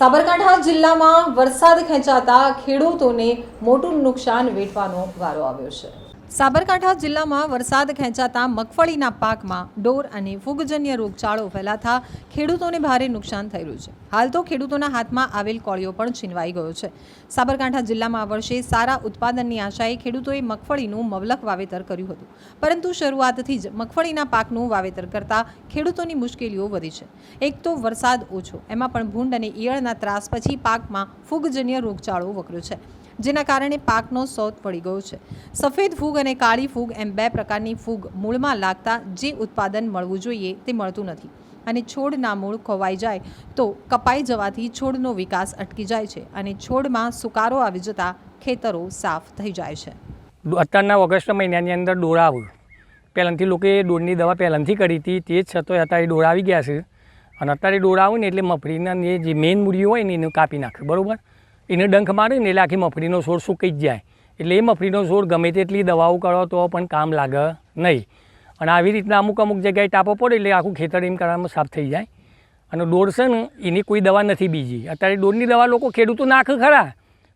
સાબરકાંઠા જિલ્લામાં વરસાદ ખેંચાતા ખેડૂતોને મોટું નુકસાન વેઠવાનો વારો આવ્યો છે. સાબરકાંઠા જિલ્લામાં વરસાદ ખેંચાતા મગફળીના પાકમાં ડોર અને ફૂગજન્ય રોગચાળો ફેલાતા ખેડૂતોને ભારે નુકસાન થઈ છે. હાલ તો ખેડૂતોના હાથમાં આવેલ કોળિયો પણ છીનવાઈ ગયો છે. સાબરકાંઠા જિલ્લામાં વર્ષે સારા ઉત્પાદનની આશાએ ખેડૂતોએ મગફળીનું મબલક વાવેતર કર્યું હતું. પરંતુ શરૂઆતથી જ મગફળીના પાકનું વાવેતર કરતા ખેડૂતોની મુશ્કેલીઓ વધી છે. એક તો વરસાદ ઓછો, એમાં પણ ભૂંડ અને ઈયળના ત્રાસ પછી પાકમાં ફૂગજન્ય રોગચાળો વકર્યો છે. જેના કારણે પાકનો સોત પડી ગયો છે. સફેદ ફૂગ અને કાળી ફૂગ એમ બે પ્રકારની ફૂગ મૂળમાં લાગતા જે ઉત્પાદન મળવું જોઈએ તે મળતું નથી. અને છોડના મૂળ ખોવાઈ જાય તો કપાઈ જવાથી છોડનો વિકાસ અટકી જાય છે અને છોડમાં સુકારો આવી જતા ખેતરો સાફ થઈ જાય છે. અત્યારના ઓગસ્ટ મહિનાની અંદર ડોળા આવ્યું પહેલાંથી લોકોએ ડોળની દવા પહેલાંથી કરી હતી, તે જ છતાં અત્યારે ડોળા આવી ગયા છે. અને અત્યારે ડોળા આવે ને એટલે મફળીના જે મેઇન મૂડી હોય ને એને કાપી નાખે, બરાબર? એને ડંખ મારે ને એટલે આખી મફળીનો છોડ સૂકી જ જાય. એટલે એ મફળીનો છોડ ગમે તેટલી દવાઓ કરો તો પણ કામ લાગે નહીં. અને આવી રીતના અમુક અમુક જગ્યાએ ટાપો પડે એટલે આખું ખેતર એમ કરવામાં સાફ થઈ જાય. અને ડોળ છે ને એની કોઈ દવા નથી બીજી. અત્યારે ડોળની દવા લોકો ખેડૂતો નાખે ખરા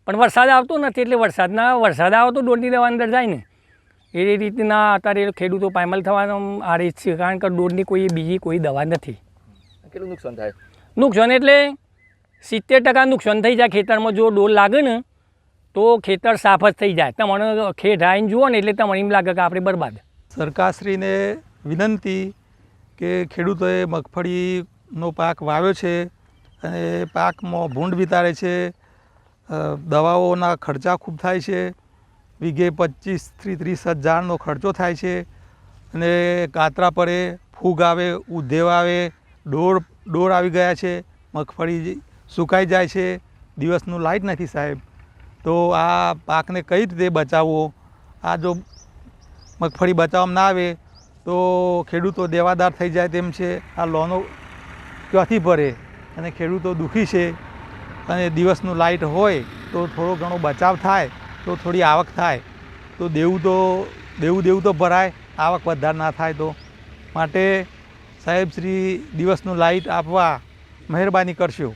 પણ વરસાદ આવતો નથી એટલે વરસાદના વરસાદ આવે તો ડોળની દવા અંદર જાય ને. એ રીતના અત્યારે ખેડૂતો પાયમલ થવાનો આ રીત છે કારણ કે ડોળની કોઈ બીજી કોઈ દવા નથી. કેટલું નુકસાન થાય? નુકસાન એટલે સિત્તેર ટકા નુકસાન થઈ જાય ખેતરમાં. જો ડોલ લાગે ને, તો ખેતર સાફ જ થઈ જાય. તમારે ખેડ આવીને જુઓ ને એટલે તમને એમ લાગે કે આપણે બરબાદ. સરકારશ્રીને વિનંતી કે ખેડૂતોએ મગફળીનો પાક વાવ્યો છે અને પાકમાં ભૂંડ વિતારે છે. દવાઓના ખર્ચા ખૂબ થાય છે. વીઘે પચીસથી ત્રીસ હજારનો ખર્ચો થાય છે. અને કાતરા પડે ફૂગ આવે, ઉધેવ આવે ડોર ડોર આવી ગયા છે. મગફળી સુકાઈ જાય છે, દિવસનું લાઇટ નથી સાહેબ. તો આ પાકને કઈ રીતે બચાવવો? આ જો મગફળી બચાવવામાં ના આવે, તો ખેડૂતો દેવાદાર થઈ જાય તેમ છે. આ લોનો ક્યાંથી ભરે? અને ખેડૂતો દુઃખી છે. અને દિવસનું લાઇટ હોય, તો થોડો ઘણો બચાવ થાય, તો થોડી આવક થાય. તો દેવું તો, દેવું દેવું તો ભરાય, આવક વધારે ના થાય તો. માટે સાહેબ, શ્રી દિવસનું લાઇટ આપવા મહેરબાની કરશો.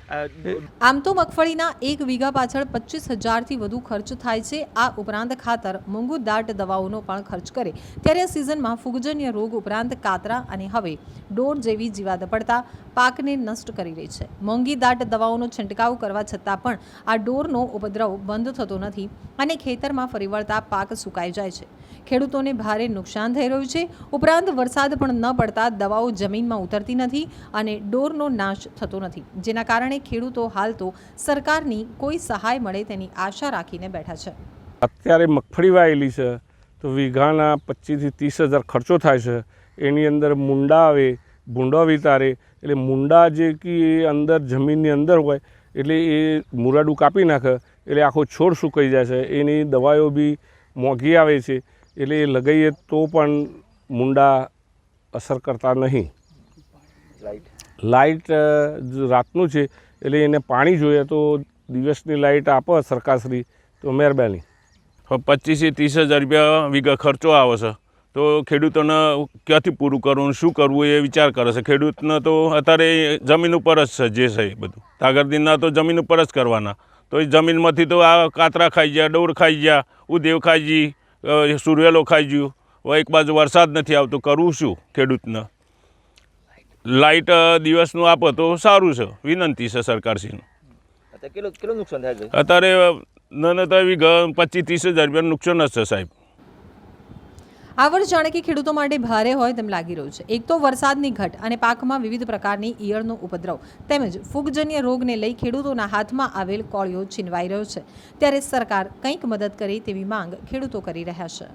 આમ તો મગફળીના એક વીઘા પાછળ પચીસ હજારથી વધુ ખર્ચ થાય છે. આ ઉપરાંત ખાતર મોંઘુ દાટ દવાઓનો પણ ખર્ચ કરે. ત્યારે આ સિઝનમાં ફૂગજન્ય રોગ ઉપરાંત કાતરા અને હવે ડોર જેવી જીવાત પડતા પાકને નષ્ટ કરી રહી છે. મોંઘી દાટ દવાઓનો છંટકાવ કરવા છતાં પણ આ ડોરનો ઉપદ્રવ બંધ થતો નથી અને ખેતરમાં ફરી વળતા પાક સુકાઈ જાય છે. ખેડૂતોને ભારે નુકસાન થઈ રહ્યું છે. ઉપરાંત વરસાદ પણ ન પડતા દવાઓ જમીનમાં ઉતરતી નથી અને ડોરનો નાશ થતો નથી. જેના કારણે ખેડૂતો હાલ તો સરકારની કોઈ સહાય મળે તેની આશા રાખીને બેઠા છે. અત્યારે મગફળી વાયેલી છે, તો વીઘાના પચીસથી ત્રીસ હજાર ખર્ચો થાય છે. એની અંદર મુંડા આવે, ભૂંડો વિતારે, એટલે મુંડા જે કે અંદર જમીનની અંદર હોય, એટલે એ મુરાડું કાપી નાખે, એટલે આખો છોડ સુકાઈ જાય છે. એની દવાઓ બી મોંઘી આવે છે. એટલે એ લગાવીએ તો પણ મુંડા અસર કરતા નહીં. લાઈટ લાઇટ રાતનું છે એટલે એને પાણી જોઈએ તો દિવસની લાઇટ આપો સરકારશ્રી તો મહેરબાની. પચીસથી ત્રીસ હજાર રૂપિયા વીઘા ખર્ચો આવે છે. તો ખેડૂતોને ક્યાંથી પૂરું કરવું શું કરવું એ વિચાર કરે છે. ખેડૂતને તો અત્યારે જમીન ઉપર જ છે જે છે એ બધું. તાગરદીનના તો જમીન ઉપર જ કરવાના. તો એ જમીનમાંથી તો આ કાતરા ખાઈ ગયા ડોર ખાઈ ગયા ઉદેવ ખાઈ ગઈ અ, સુરવેલો ખાઈ ગયું. હવે એક બાજુ વરસાદ નથી આવતો કરવું શું ખેડૂતને. લાઇટ દિવસનું આપો તો સારું છે વિનંતી છે સરકારશ્રીનું. અત્યારે કેટલું નુકસાન થાય છે? અત્યારે ન તો એવી પચીસ ત્રીસ હજાર રૂપિયાનું નુકસાન જ છે સાહેબ. આ વર્ષ જાણે કે ખેડૂતો માટે ભારે હોય તેમ લાગી રહ્યું છે. એક તો વરસાદની ઘટ અને પાકમાં વિવિધ પ્રકારની ઈયળનો ઉપદ્રવ તેમજ ફૂગજન્ય રોગને લઈ ખેડૂતોના હાથમાં આવેલ કોળિયો છીનવાઈ રહ્યો છે. ત્યારે સરકાર કંઈક મદદ કરે તેવી માંગ ખેડૂતો કરી રહ્યા છે.